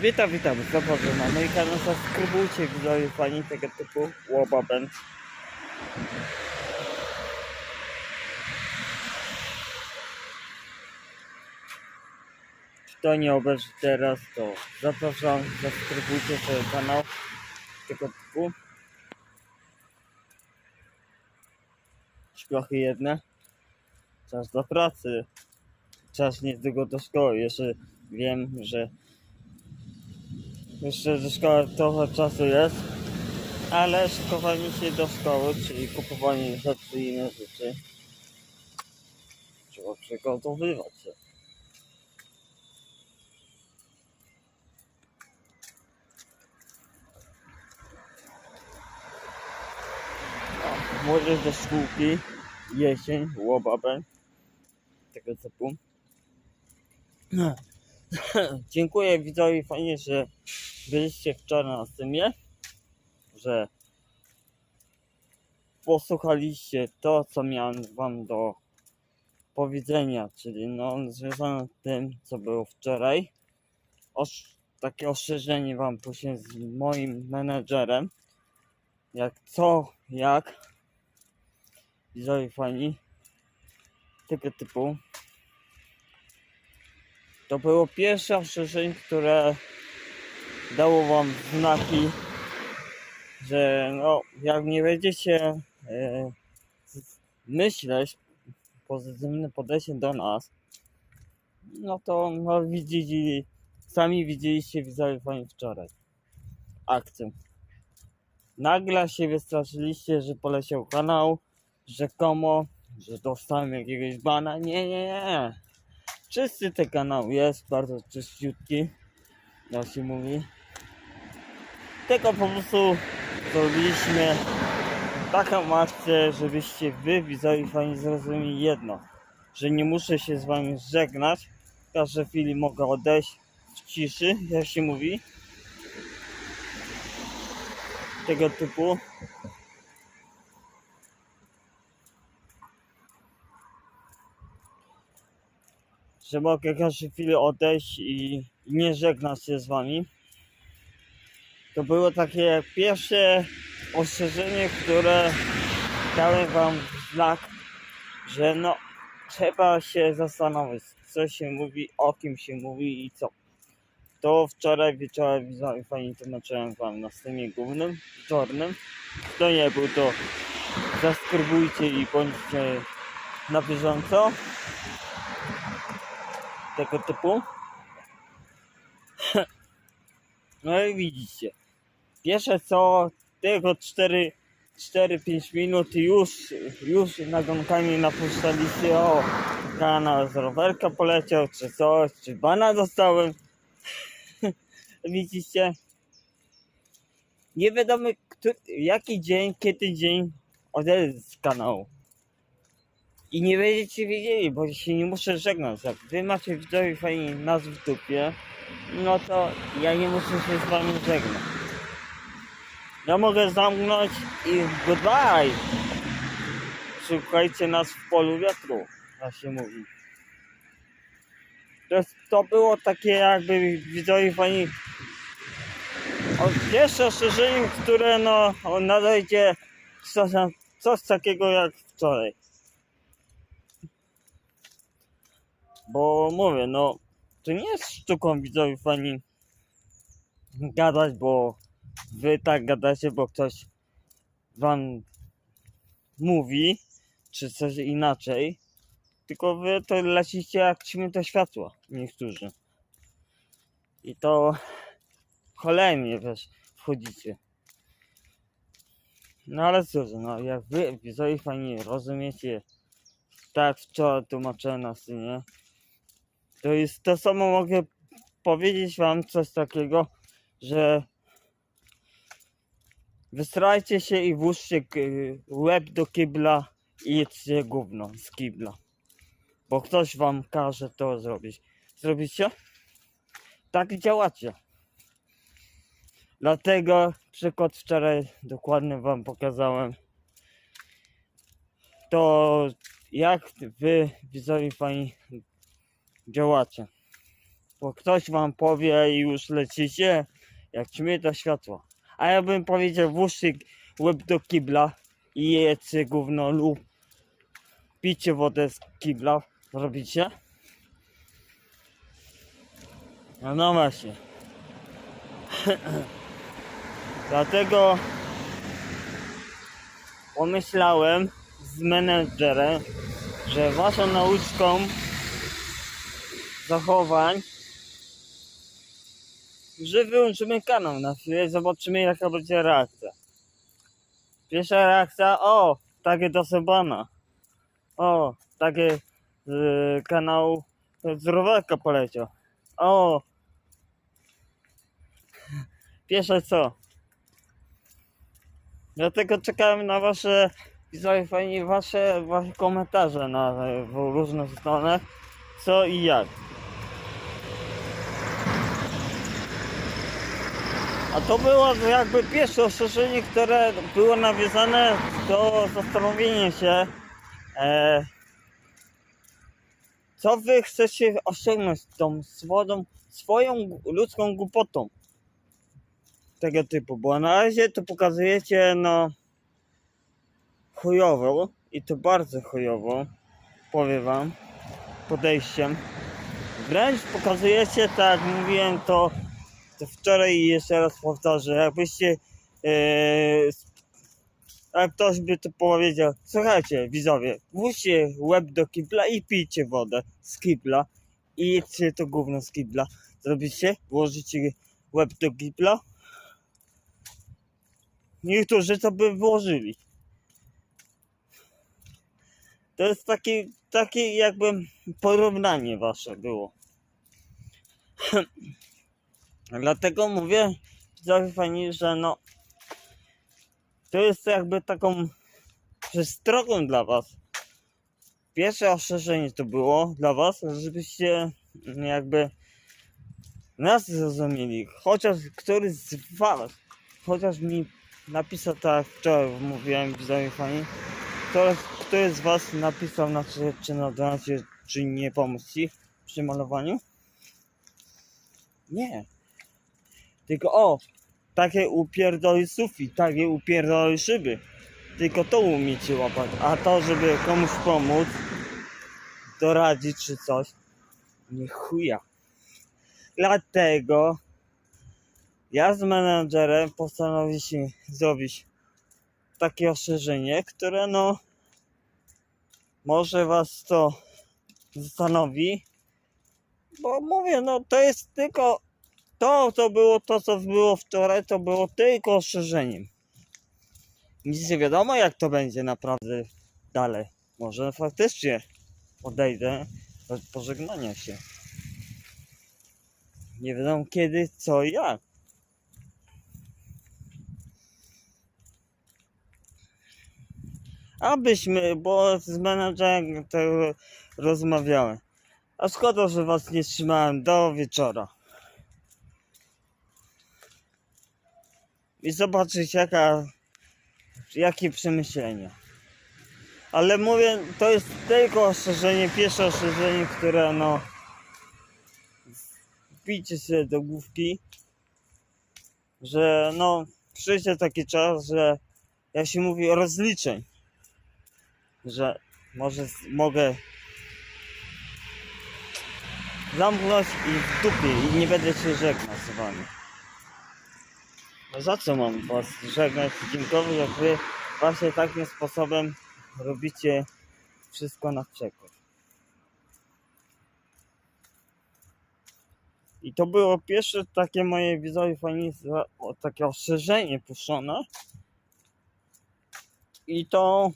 Witam, witam, zapraszam na mój kanał, subskrybujcie widzowie fani tego typu Łobaben. Kto nie obejrzy teraz, to zapraszam, subskrybujcie sobie kanał tego typu. Szplachy jedne. Czas do pracy. Czas niedługo do szkoły. Jeszcze wiem, że jeszcze do szkoły trochę czasu jest, ale szykowanie się do szkoły, czyli kupowanie rzeczy i inne rzeczy, trzeba przygotowywać się. No, Młodzież do szkółki, jesień, łobabę, tego typu. Dziękuję widzowi, fajnie, że byliście wczoraj na streamie, że posłuchaliście to, co miałem wam do powiedzenia, czyli no związane z tym, co było wczoraj. Osz, takie ostrzeżenie wam później z moim menedżerem, jak co, jak widzowie fajni, tego typu. To było pierwsze ostrzeżenie, które dało wam znaki, że no, jak nie będziecie e, myśleć pozytywne podejście do nas, no to no, widzieli, sami widzieliście widzowie fajnie wczoraj akcję. Nagle się wystraszyliście, że poleciał kanał, rzekomo, że dostałem jakiegoś bana. Nie, nie, nie. Czysty ten kanał jest, bardzo czyściutki, jak się mówi. Tylko po prostu zrobiliśmy taką akcję, żebyście wy widzowie fajnie zrozumieli jedno, że nie muszę się z wami żegnać, w każdej chwili mogę odejść w ciszy, jak się mówi. Tego typu. Że mogę każdej chwili odejść i nie żegnać się z wami. To było takie pierwsze ostrzeżenie, które dałem wam znak, że no trzeba się zastanowić, co się mówi, o kim się mówi i co. To wczoraj wieczorem fajnie tłumaczyłem wam na streamie głównym, wieczornym. Kto nie był, to zaskrybujcie i bądźcie na bieżąco tego typu. No i widzicie. Pierwsze co, tylko 4 4-5 minut już, już nagonkami napuszczaliście o kanał z rowerka poleciał, czy coś, czy bana dostałem. Widzicie? Nie wiadomo kto, jaki dzień, kiedy dzień odejdę z kanału. I nie będziecie wiedzieli, bo się nie muszę żegnać. Jak wy macie widzowie fajnie nas w dupie, no to ja nie muszę się z wami żegnać. Ja mogę zamknąć i goodbye. Szukajcie nas w polu wiatru, jak się mówi. To, jest, to było takie jakby widzowie fajni o, pierwsze ostrzeżenie, które no nadejdzie coś, coś takiego jak wczoraj. Bo mówię, no to nie jest sztuką widzowie fani gadać, bo wy tak gadacie, bo ktoś wam mówi, czy coś inaczej. Tylko wy to lecicie jak ćmy światła, niektórzy. I to kolejnie wiesz, wchodzicie. No ale cóż, no jak wy widzowie fani rozumiecie, tak wczoraj tłumaczyłem na scenie, to jest to samo mogę powiedzieć wam coś takiego, że wystrajcie się i włóżcie łeb do kibla i jedzcie gówno z kibla. Bo ktoś wam każe to zrobić. Zrobicie? Tak działacie. Dlatego przykład wczoraj dokładnie wam pokazałem. To jak wy widzowie fajni działacie. bo ktoś wam powie i już lecicie jak ćmy do światła. A ja bym powiedział włóżcie łeb do kibla i jedzcie gówno lub picie wodę z kibla. Robicie? No, no właśnie. Dlatego pomyślałem z menedżerem, że waszą nauczką zachowań, że wyłączymy kanał na chwilę zobaczymy jaka będzie reakcja. Pierwsza reakcja, o, takie do Sebana. O, takie z kanału z rowerka poleciał. O, pierwsze co? Dlatego czekałem na wasze fajnie wasze, wasze komentarze na w różnych stronach co i jak. A to było jakby pierwsze ostrzeżenie, które było nawiązane do zastanowienia się, e, co wy chcecie osiągnąć tą swoją, swoją ludzką głupotą tego typu, bo na razie to pokazujecie no chujową i to bardzo chujową, powiem wam, podejściem. Wręcz pokazujecie, tak jak mówiłem to, to wczoraj jeszcze raz powtarzę, jakbyście e, jak ktoś by to powiedział, słuchajcie widzowie, włóżcie łeb do kibla i pijcie wodę z kibla i jedzcie to gówno z kibla. Zrobicie? Włożycie łeb do kibla? Niektórzy to by włożyli. To jest takie, takie jakby porównanie wasze było. Dlatego mówię, widzowie fajni, że no to jest jakby taką przestrogą dla was. Pierwsze ostrzeżenie to było dla was, żebyście jakby nas zrozumieli. Chociaż któryś z was, chociaż mi napisał tak wczoraj mówiłem widzowie fani, ktoś, któryś z was napisał na czy, czy na donacie, czy nie pomóc ci przy malowaniu? Nie. Tylko o, takie upierdoli sufit, takie upierdoli szyby. Tylko to umiecie łapać. A to, żeby komuś pomóc, doradzić czy coś, nie chuja. Dlatego ja z menadżerem postanowiliśmy zrobić takie ostrzeżenie, które no może was to zastanowi. Bo mówię, no to jest tylko to, co było, to co było wczoraj, to było tylko ostrzeżeniem. Nic nie wiadomo, jak to będzie naprawdę dalej. Może faktycznie odejdę bez pożegnania się. Nie wiadomo kiedy, co i jak. Abyśmy, bo z menadżerem to rozmawiałem. A szkoda, że was nie trzymałem do wieczora. I zobaczyć jaka, jakie przemyślenia. Ale mówię, to jest tylko ostrzeżenie, pierwsze ostrzeżenie, które no wbijcie sobie do główki, że no przyjdzie taki czas, że jak się mówi rozliczeń, że może mogę zamknąć i w dupie i nie będę się żegnał z wami. No za co mam was żegnać i dziękować, jak wy właśnie takim sposobem robicie wszystko na przekór. I to było pierwsze takie moje widzowie fajnie takie ostrzeżenie puszczone. I to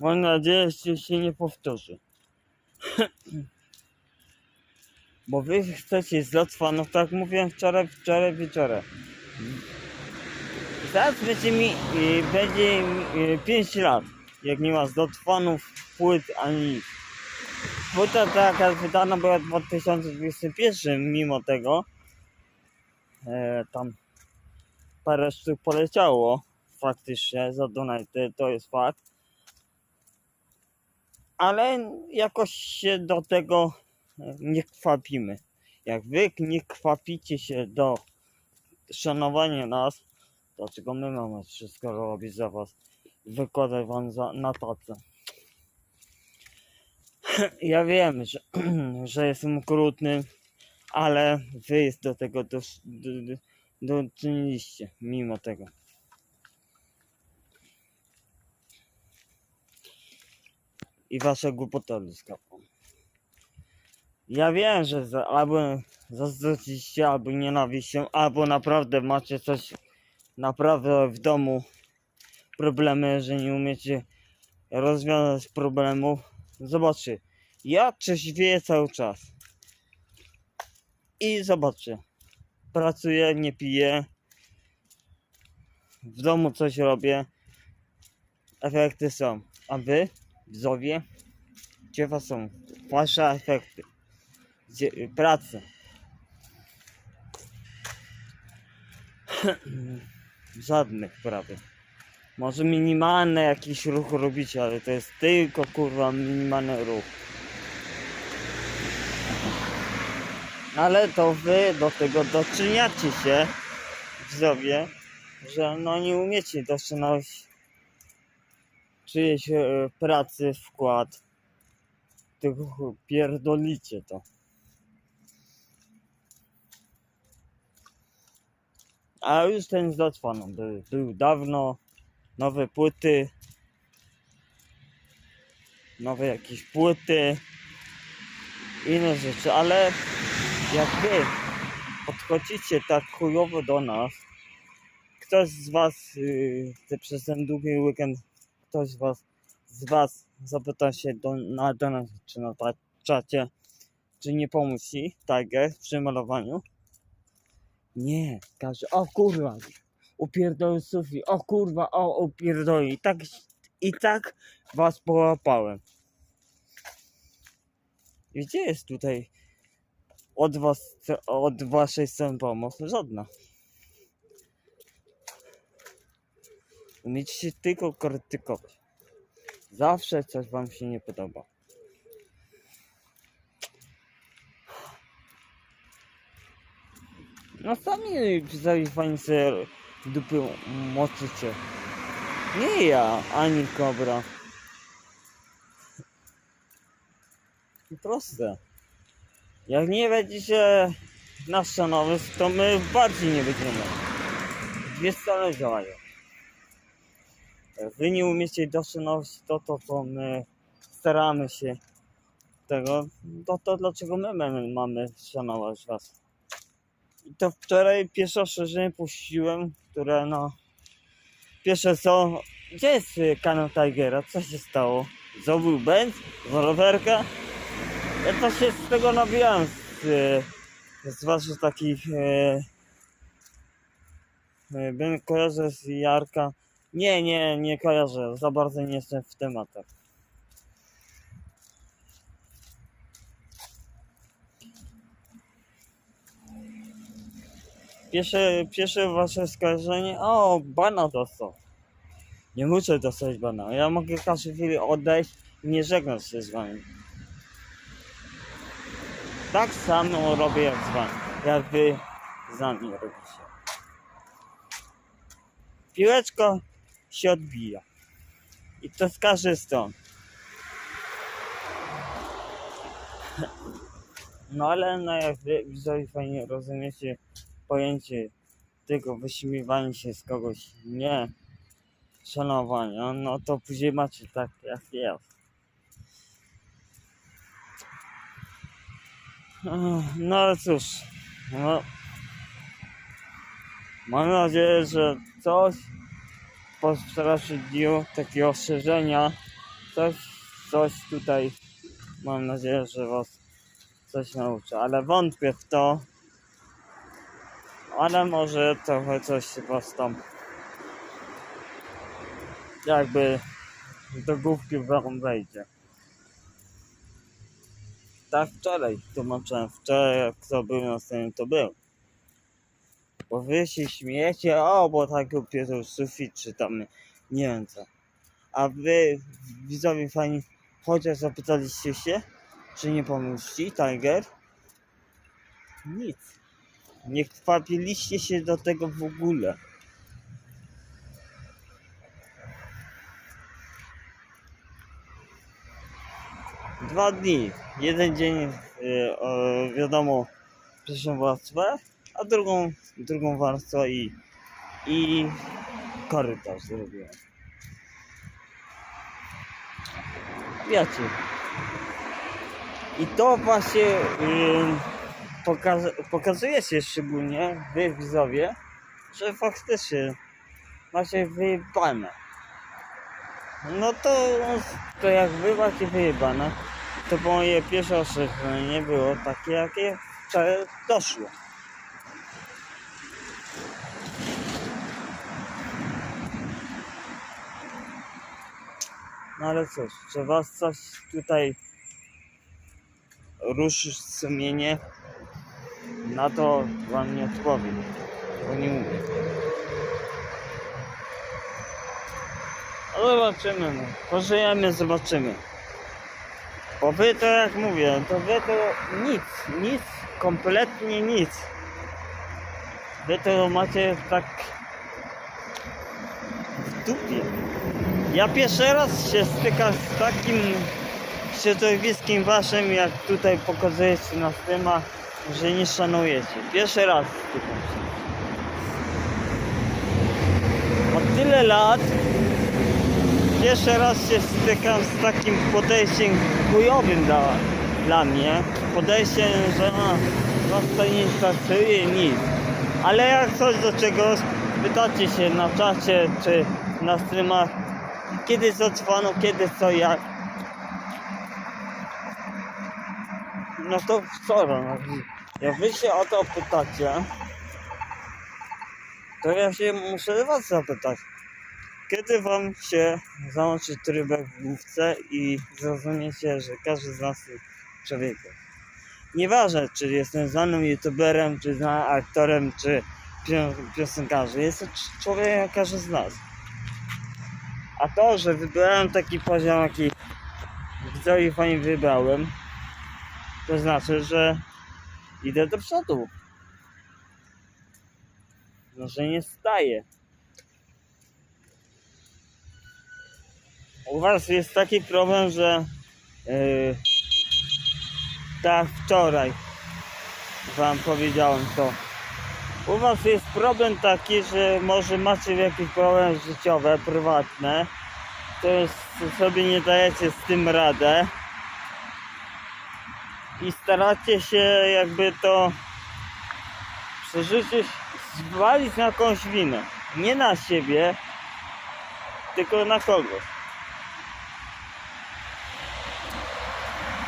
mam nadzieję, że się nie powtórzy. Bo wy chcecie zlot fanów, tak jak mówiłem wczoraj, wczoraj wieczorem. Zaraz będzie mi, y, będzie mi 5 lat, jak nie ma zlot fanów, płyt ani nic. Płyta taka wydana była w 2021, mimo tego. E, tam parę sztuk poleciało faktycznie za donate, to jest fakt. Ale jakoś się do tego nie kwapimy. Jak wy nie kwapicie się do szanowania nas, dlaczego my mamy wszystko robić za was? Wykładać wam za, na tacy. Ja wiem, że, że jestem okrutny, ale wy do tego dosz, do, do, mimo tego. I wasze głupoty ludzkapą. Ja wiem, że albo zazdrościcie, albo nienawiścią, albo naprawdę macie coś naprawdę w domu problemy, że nie umiecie rozwiązać problemów. Zobaczcie, ja trzeźwieję cały czas. I zobaczcie, pracuję, nie piję, w domu coś robię, efekty są. A wy, widzowie, gdzie was są wasze efekty? Gdzie, pracy. Żadnych prawie. Może minimalny jakiś ruch robicie, ale to jest tylko kurwa minimalny ruch. Ale to wy do tego doczyniacie się, widzowie, że no nie umiecie dotrzymać czyjejś e, pracy, wkład. Tylko pierdolicie to. A już ten zatrwano był, był dawno. Nowe płyty. Nowe jakieś płyty. Inne rzeczy, ale jak wy podchodzicie tak chujowo do nas, ktoś z was yy, przez ten długi weekend, ktoś z was z was zapyta się do, na, do nas, czy na czacie, czy nie pomóc ci Tiger przy malowaniu. Nie, każe, o kurwa, upierdolił Sufi, o kurwa, o upierdolił. I tak, i tak was połapałem. Gdzie jest tutaj od was, od waszej strony pomoc? Żadna. Umiecie się tylko krytykować. Zawsze coś wam się nie podoba. No sami pisali fajnie sobie dupy moczycie. Nie ja, ani kobra. Proste. Jak nie będziecie nas szanować, to my bardziej nie będziemy. Dwie strony działają. Jak wy nie umiecie doszanować to, to co my staramy się tego, to, to dlaczego my mamy szanować was? To wczoraj pierwsze ostrzeżenie puściłem, które no... Pierwsze co... Gdzie jest y, kanał Tigera? Co się stało? Zrobił Benz? Rowerka? Ja to się z tego nabijałem z, y, z waszych takich... E, bym kojarzę z Jarka. Nie, nie, nie kojarzę. Za bardzo nie jestem w tematach. Pierwsze, pierwsze wasze skojarzenie, o, bana dostał. Nie muszę dostać bana. Ja mogę każdej chwili odejść i nie żegnać się z wami. Tak samo robię jak z wami. Jak wy z nami robicie. Piłeczko się odbija. I to z każdej strony. No ale no jak wy widzowie fajnie rozumiecie pojęcie tego wyśmiewania się z kogoś, nie szanowania, no to później macie tak jak. Ech, No ale cóż, no, mam nadzieję, że coś po wczorajszym dniu, takie ostrzeżenia, coś, coś tutaj, mam nadzieję, że was coś nauczy, ale wątpię w to, ale może trochę coś was tam jakby do główki wam wejdzie. Tak wczoraj tłumaczyłem, wczoraj jak kto był na scenie to był. Bo wy się śmiejecie, o bo tak upierał sufit czy tam nie wiem co. A wy widzowie fani chociaż zapytaliście się Czy nie pomyśli, Tiger? Nic. Nie kwapiliście się do tego w ogóle. Dwa dni. Jeden dzień, y, o, wiadomo, pierwszą warstwę, a drugą, drugą warstwę i, i korytarz zrobiłem. Wiecie. I to właśnie y, pokaz, pokazuje się szczególnie wy widzowie, że faktycznie macie wyjebane. No to, to jak wy macie wyjebane, to moje pierwsze ostrzeżenie było takie, jakie wczoraj doszło. No ale cóż, że was coś tutaj ruszy sumienie, na to wam nie odpowiem, bo nie umiem. Ale zobaczymy, no. pożyjemy, zobaczymy. Bo wy to jak mówię, to wy to nic, nic, kompletnie nic. Wy to macie tak w dupie. Ja pierwszy raz się stykam z takim środowiskiem waszym, jak tutaj pokazujecie na temat, że nie szanujecie. Pierwszy raz stykam się. Od tyle lat pierwszy raz się stykam z takim podejściem chujowym dla, dla mnie. Podejściem, że a, was to nie interesuje nic. Ale jak coś do czegoś, pytacie się na czacie czy na streamach, kiedy zadzwano, kiedy co, jak. No to co, no, jak wy się o to pytacie, to ja się muszę was zapytać. Kiedy wam się załączy trybek w główce i zrozumiecie, że każdy z nas jest człowiekiem. Nieważne, czy jestem znanym youtuberem, czy znanym aktorem, czy pio- piosenkarzem. Jestem cz- człowiekiem jak każdy z nas. A to, że wybrałem taki poziom, jaki widzowie fajnie wybrałem, to znaczy, że idę do przodu. No, że nie staję. U was jest taki problem, że yy, tak wczoraj wam powiedziałem to. U was jest problem taki, że może macie jakieś problemy życiowe, prywatne, to sobie nie dajecie z tym radę i staracie się jakby to przerzucić, zwalić na jakąś winę. Nie na siebie, tylko na kogoś.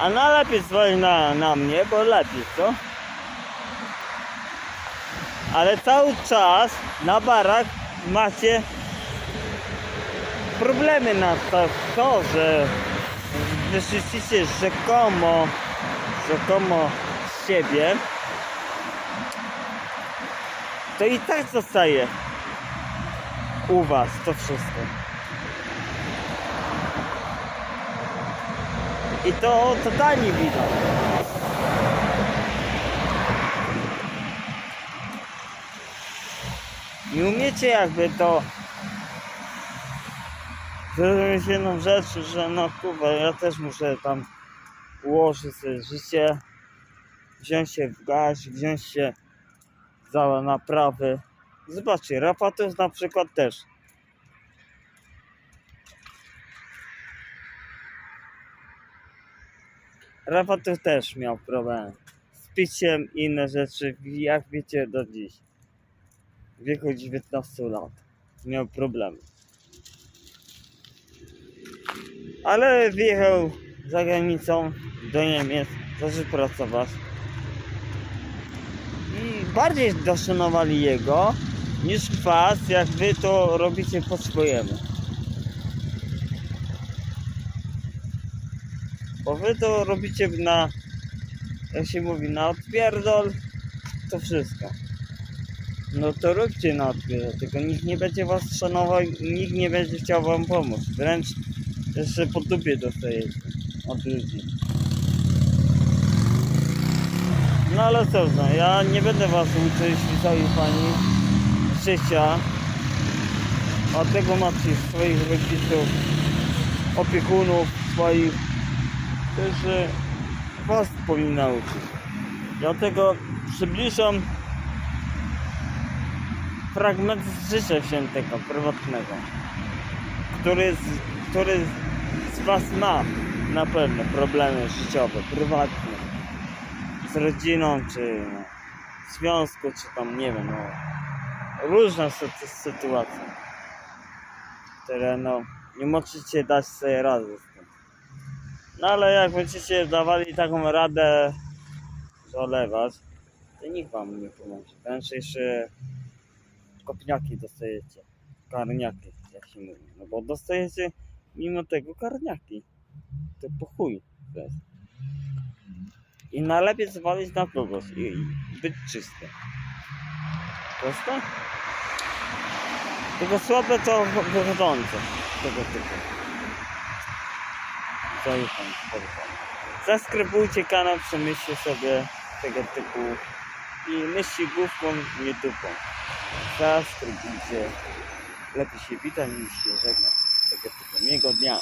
A najlepiej zwalić na, na mnie, bo lepiej, co? Ale cały czas na barach macie problemy na to, to że wyrzucicie rzekomo, rzekomo siebie, to i tak zostaje u was to wszystko. I to totalnie widać. Nie umiecie jakby to zrozumieć jedną rzecz, że no kurwa, ja też muszę tam ułożyć sobie życie, wziąć się w garść, wziąć się za naprawy. Zobaczcie, Rapatus na przykład też. Rapatus też miał problem z piciem i inne rzeczy, jak wiecie do dziś. W wieku 19 lat miał problemy. Ale wyjechał za granicą do Niemiec, zaczął pracować. I bardziej doszanowali jego niż was, jak wy to robicie po swojemu. Bo wy to robicie na, jak się mówi, na odpierdol, to wszystko. No to róbcie na odpierdol, tylko nikt nie będzie was szanował, nikt nie będzie chciał wam pomóc. Wręcz jeszcze po dupie dostajecie od ludzi. No ale cóż, no, ja nie będę was uczyć, drogi pani, życia. Od tego macie swoich rodziców, opiekunów swoich, którzy was powinna uczyć. Dlatego przybliżam. Fragment z życia świętego, prywatnego, który z, który z was ma na pewno problemy życiowe, prywatne, z rodziną, czy w związku, czy tam, nie wiem, no, różne sy- sytuacje, które no, nie możecie dać sobie rady z tym. No ale jak będziecie dawali taką radę zalewać, to nikt wam nie pomoże. Wręcz jeszcze kopniaki dostajecie. Karniaki, jak się mówi. No bo dostajecie mimo tego karniaki. To po chuj to jest. I najlepiej zwalić na kogoś i, i być czystym. Proste? Tylko słabe to wy- wychodzące tego typu. Zaufam, zaufam. Zaskrybujcie kanał, przemyślcie sobie tego typu i myśli główką, nie dupą. Zaskrybujcie. Lepiej się wita niż się żegna. Tego typu. Miłego dnia.